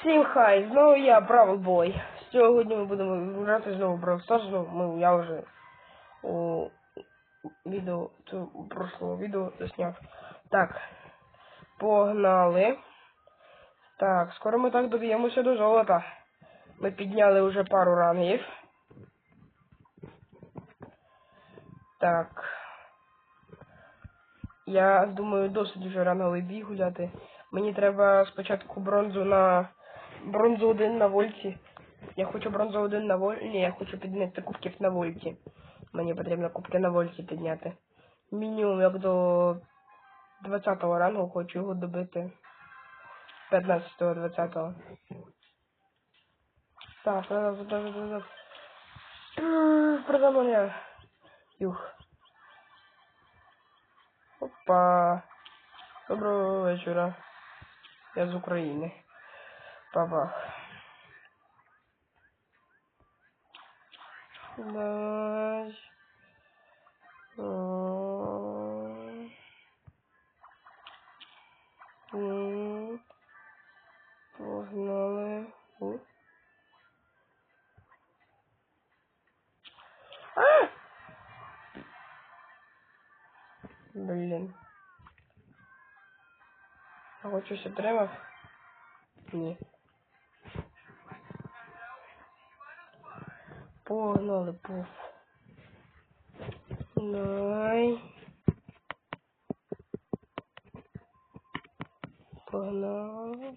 Всім хай, знову я Бравл Бой. Сьогодні ми будемо грати знову Brawl Stars. Ну, я вже у відео, у прошлого відео засняв. Так, погнали. Так, скоро ми так доб'ємося до золота. Ми підняли вже пару рангів. Так. Я думаю, досить вже ранговий бій гуляти. Мені треба спочатку бронзу на бронзу 1 на вольті. Я хочу бронзу 1 на вольті. Ні, я хочу підняти кубків на вольті. Мені потрібно кубки на вольті підняти. Мінімум як до 20 рангу хочу його добити. 15-20. Так, назад, назад, назад. Продам. Юх. Опа. Доброго вечора. Я з України. Бабах. Дай. Ой. М. Погнали. У. А! Блін. А хоч щось отримав? Ні. Погнали, пуф. Давай. Погнали.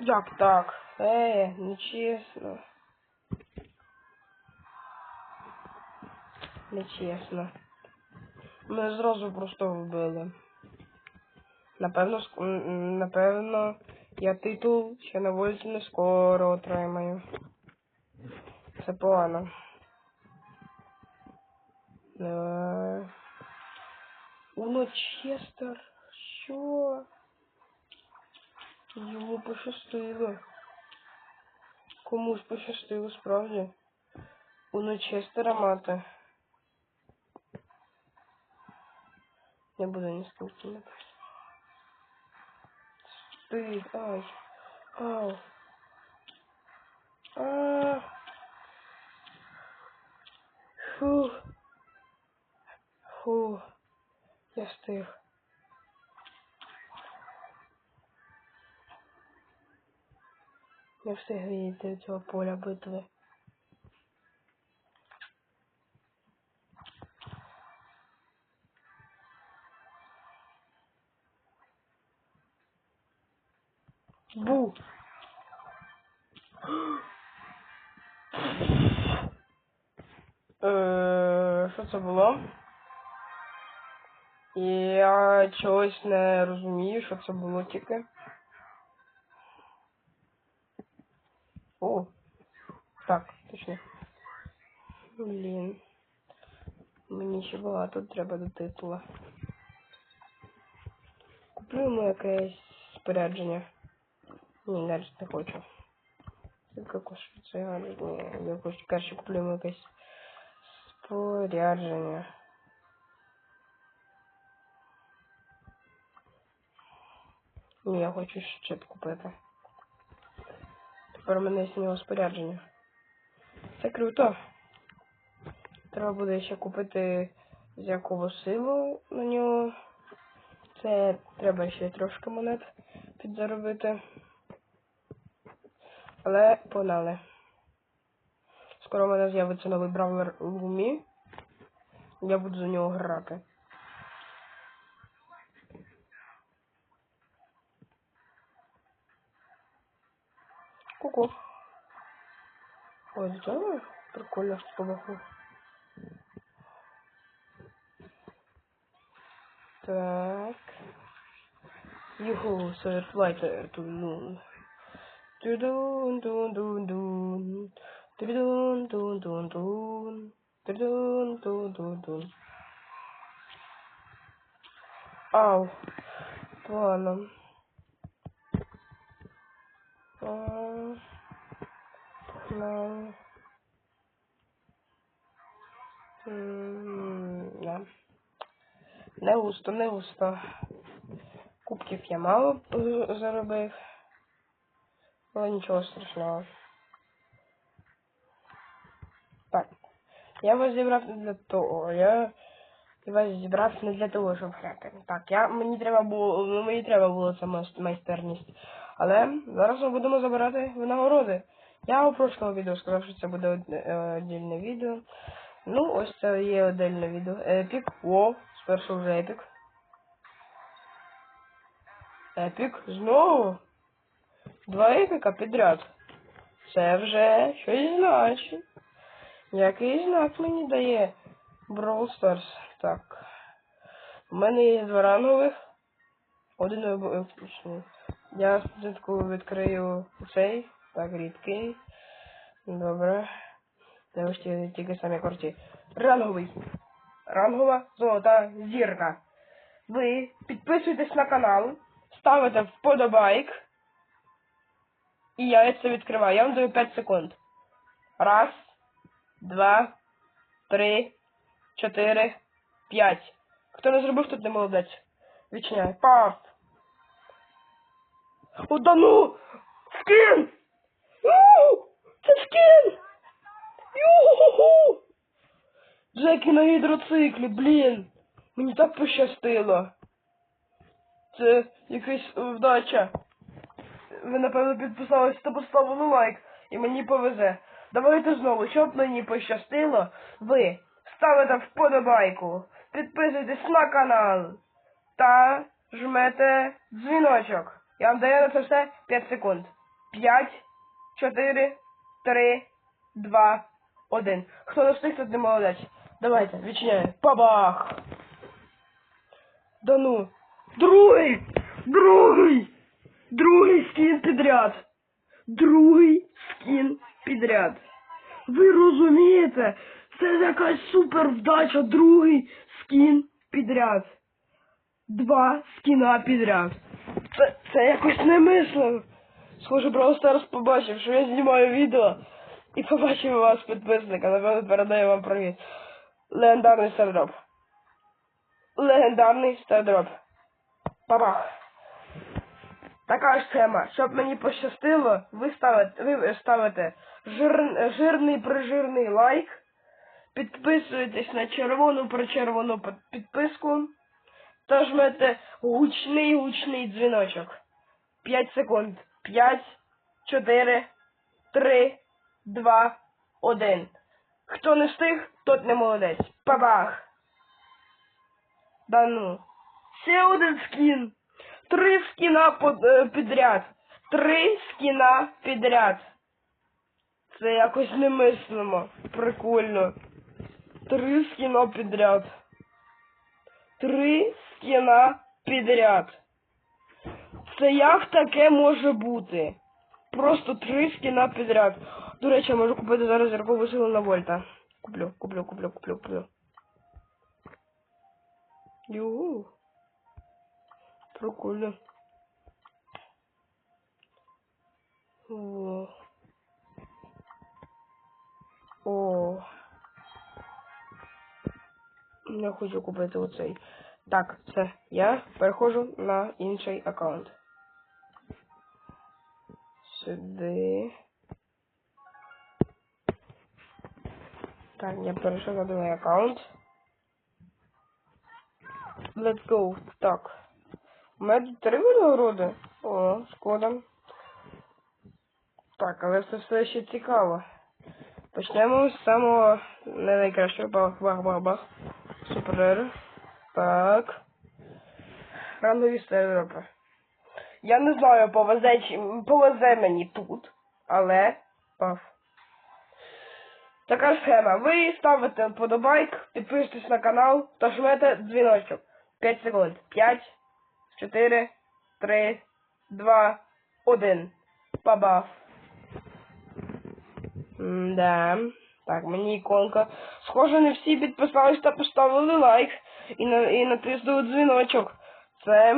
Як так? Е, нечесно. Нечесно. Мене зразу просто вбили. Напевно, ск- напевно, я титул ще на вулиці не скоро отримаю. Це погано. Давай. Уно Честер. Що? Йому пощастило. Комусь пощастило справді. Уно Честера мати. Не буду ні скільки. Ти, ай. Ау. А. Фу. Фу. Я встиг. Не встиг відійти до цього поля битви. Бу. Е, Що це було? Я чогось не розумію, що це було тільки. О, так, точно. Блін. Мені ще багато треба до титула. Куплю йому якесь спорядження. Ні, навіть не хочу. Тільки коштує це гаджет. Ні, я хочу краще куплю йому якесь спорядження. Ні, я хочу щит купити. Тепер у мене є з нього спорядження. Це круто. Треба буде ще купити зякову силу на нього. Це треба ще трошки монет підзаробити. Але погнали. Скоро у мене з'явиться новий бравлер Лумі. Я буду за нього грати. Ку-ку. Ой, это прикольно, что побаху. Так. Юху, to the moon. Тудун, дун, дун, дун. Тудун, дун, дун, дун. Тудун, дун, дун, дун. Ау. Ладно. М, ну, м, да. Не густо, не густо. Кубків я мало е, заробив. Але нічого страшного. Так. Я вас зібрав не для того. Я вас зібрав не для того, щоб грати. Так, я мені треба було. Мені треба було це майс- майстерність. Але зараз ми будемо забирати винагороди. Я у прошлому відео сказав, що це буде одне- е, відео. Ну, ось це є отдельне відео. Епік. О, спершу вже епік. Епік. Знову. Два епіка підряд. Це вже щось значить. Який знак мені дає Brawl Stars? Так. У мене є два рангових. Один виключний. Я спочатку відкрию цей. Так, рідкий. Добре. Ось тільки самі корті. Ранговий. Рангова золота зірка. Ви підписуйтесь на канал, ставите вподобайк. І я це відкриваю. Я вам даю 5 секунд. Раз, два, три, чотири, п'ять. Хто не зробив, тут не молодець. Відчиняй. Пав. О, да ну! Скін! Скін! Ю-ху-ху! Джекі на гідроциклі, блін! Мені так пощастило. Це якась вдача. Ви, напевно, підписались та поставили лайк. І мені повезе. Давайте знову, щоб мені пощастило, ви ставите вподобайку, підписуйтесь на канал та жмете дзвіночок. Я вам даю на це все 5 секунд. 5, 4, 3, 2, 1. Хто не встиг, тут не молодець. Давайте, відчиняю. Бабах! Да ну. Другий! Другий! Другий скін підряд! Другий скін підряд. Ви розумієте? Це якась супер вдача, другий скін підряд. Два скіна підряд. Це, це якось немислимо. Схоже, просто зараз побачив, що я знімаю відео і побачив вас підписника. Напевно, передаю вам привіт. Легендарний стардроп. Легендарний стардроп. Бабах. Така ж схема. Щоб мені пощастило, ви ставите, ви ставите жир, жирний прижирний лайк, підписуєтесь на червону причервону підписку та жмете гучний гучний дзвіночок. 5 секунд. 5, 4, 3, 2, 1. Хто не встиг, тот не молодець. Бабах! Да ну. Ще один скін. Три скіна е, підряд. Три скіна підряд. Це якось немислимо. Прикольно. Три скіна підряд. Три скіна підряд. Це як таке може бути? Просто три скіна підряд. До речі, я можу купити зараз зіркову силу на Вольта. Куплю, куплю, куплю, куплю, куплю. Ю. Прикольно. О. О. Я хочу купити оцей. Так, все. Я переходжу на інший аккаунт. Сюди. Так, я перейшов на другий аккаунт. Let's go. Так. У мене тут три винагороди. О, шкода. Так, але це все ще цікаво. Почнемо з самого не найкращого. Бах, бах, бах, бах. Супер. Так. Ранові Європи. Я не знаю, повезе, чи повезе мені тут, але пав. Така схема. Ви ставите вподобайк, підписуєтесь на канал та жмете дзвіночок. 5 секунд. 5, 4, 3, 2, 1. Бабах. Да. Так, мені іконка. Схоже, не всі підписались та поставили лайк і, на, і натиснули дзвіночок. Це,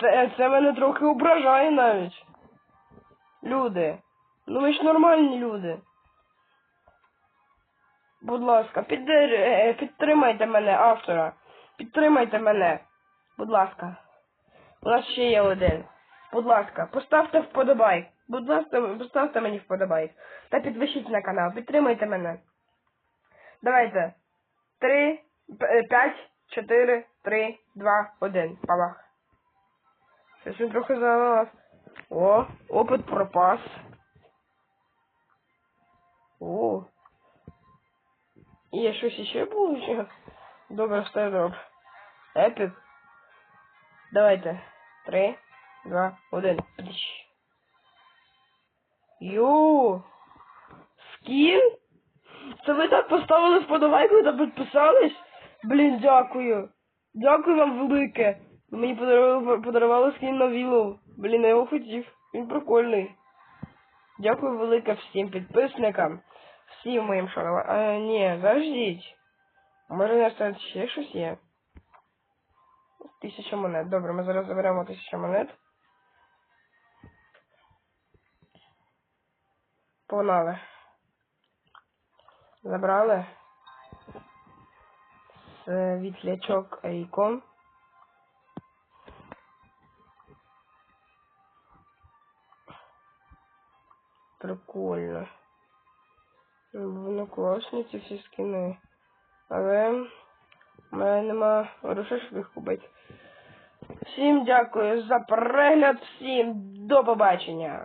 це, це мене трохи ображає навіть. Люди. Ну ви ж нормальні люди. Будь ласка, піддер... е, підтримайте мене, автора. Підтримайте мене. Будь ласка. У нас ще є один. Будь ласка, поставте вподобайк. Будь ласка, поставте мені вподобайк. Та підпишіть на канал. Підтримайте мене. Давайте. Три, п'ять, чотири, три, два, один. Палах. Щось він трохи завелась. О, опит пропас. О. Є щось було? Чи? Добре, добре. Епік. Давайте. Три, два, один. Пдіч. Йоу. Скін? Це ви так поставили вподобайку та підписались? Блін, дякую. Дякую вам велике. Мені подарували, подарували скін на вілу. Блін, я його хотів. Він прикольний. Дякую велике всім підписникам. Всім моїм шануванням. А, ні, заждіть. Може, на це ще щось є? Тисяча монет. Добре, ми зараз заберемо тисячу монет. Погнали. Забрали. Світлячок ікон. Прикольно. Воно класні ці всі скини. Але в мене нема грошей, щоб їх купити. Всім дякую за перегляд, всім до побачення.